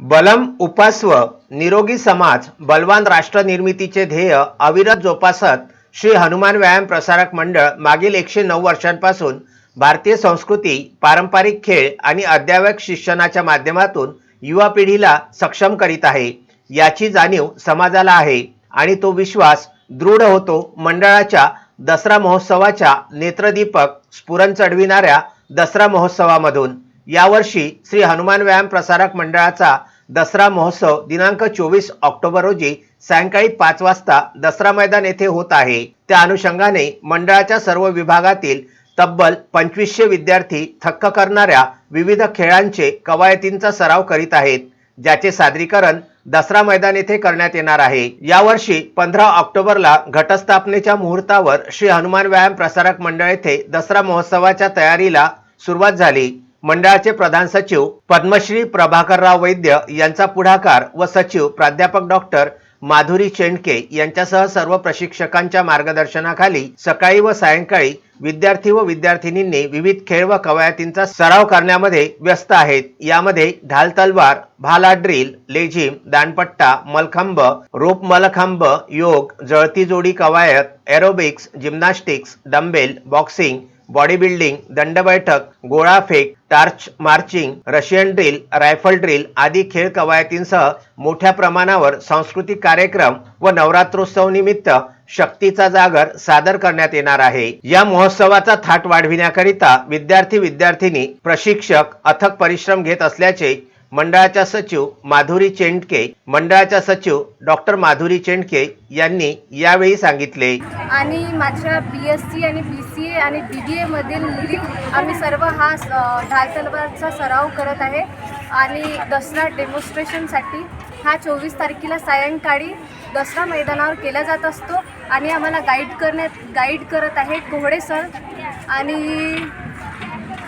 बलम उपास्व निरोगी समाज बलवान राष्ट्र निर्मितीचे ध्येय अविरत जोपासत श्री हनुमान व्यायाम प्रसारक मंडळ मागील एकशे नऊ वर्षांपासून भारतीय संस्कृती पारंपरिक खेळ आणि अद्ययावत शिक्षणाच्या माध्यमातून युवा पिढीला सक्षम करीत आहे. याची जाणीव समाजाला आहे आणि तो विश्वास दृढ होतो मंडळाच्या दसरा महोत्सवाच्या नेत्रदीपक स्फुरण चढविणाऱ्या दसरा महोत्सवामधून. यावर्षी श्री हनुमान व्यायाम प्रसारक मंडळाचा दसरा महोत्सव दिनांक चोवीस ऑक्टोबर रोजी सायंकाळी पाच वाजता दसरा मैदान येथे होत आहे. त्या अनुषंगाने मंडळाच्या सर्व विभागातील तब्बल पंचवीसशे विद्यार्थी थक्क करणाऱ्या विविध खेळांचे कवायतींचा सराव करीत आहेत ज्याचे सादरीकरण दसरा मैदान येथे करण्यात येणार आहे. यावर्षी पंधरा ऑक्टोबरला घटस्थापनेच्या मुहूर्तावर श्री हनुमान व्यायाम प्रसारक मंडळ येथे दसरा महोत्सवाच्या तयारीला सुरुवात झाली. मंडळाचे प्रधान सचिव पद्मश्री प्रभाकरराव वैद्य यांचा पुढाकार व सचिव प्राध्यापक डॉक्टर माधुरी चेंडके यांच्यासह सर्व प्रशिक्षकांच्या मार्गदर्शनाखाली सकाळी व सायंकाळी विद्यार्थी व विद्यार्थिनींनी विविध खेळ व कवायतींचा सराव करण्यामध्ये व्यस्त आहेत. यामध्ये ढाल तलवार भाला ड्रिल लेझिम दांडपट्टा मलखांब रोप मलखांब योग जळती जोडी कवायत aerobics gymnastics dumbbell boxing body building दंड बैठक गोळाफेक torch marching Russian drill rifle drill आदी खेळ कवायतींसह मोठ्या प्रमाणावर सांस्कृतिक कार्यक्रम व नवरात्रोत्सव निमित्त शक्तीचा जागर सादर करण्यात येणार आहे. या महोत्सवाचा थाट वाढविण्याकरिता विद्यार्थी विद्यार्थिनी प्रशिक्षक अथक परिश्रम घेत असल्याचे मंडळाच्या सचिव माधुरी चेंडके मंडळाच्या सचिव डॉक्टर माधुरी चेंडके यांनी यावेळी सांगितले. आणि माझ्या बी एस सी आणि बी सी ए आणि बी बी एमधील मुली आम्ही सर्व हा ढाल तलवारचा सराव करत आहे. आणि दसरा डेमॉन्स्ट्रेशनसाठी हा चोवीस तारखेला सायंकाळी दसरा मैदानावर केला जात असतो. आणि आम्हाला गाईड करण्यात गाईड करत आहे कोहडे सर. आणि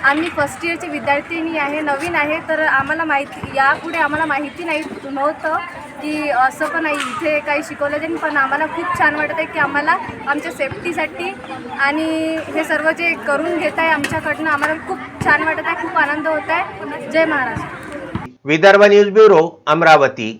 आम्ही फर्स्ट इयरचे विद्यार्थिनी आहे नवीन आहे तर आम्हाला माहिती यापुढे आम्हाला माहिती नाही नव्हतं की असं पण आहे इथे काही शिकवलं जाईल पण आम्हाला खूप छान वाटत आहे की आम्हाला आमच्या सेफ्टीसाठी आणि हे सर्व जे करून घेत आहे आमच्याकडनं आम्हाला खूप छान वाटत आहे खूप आनंद होत आहे. जय Maharashtra. Vidarbha news bureau Amravati.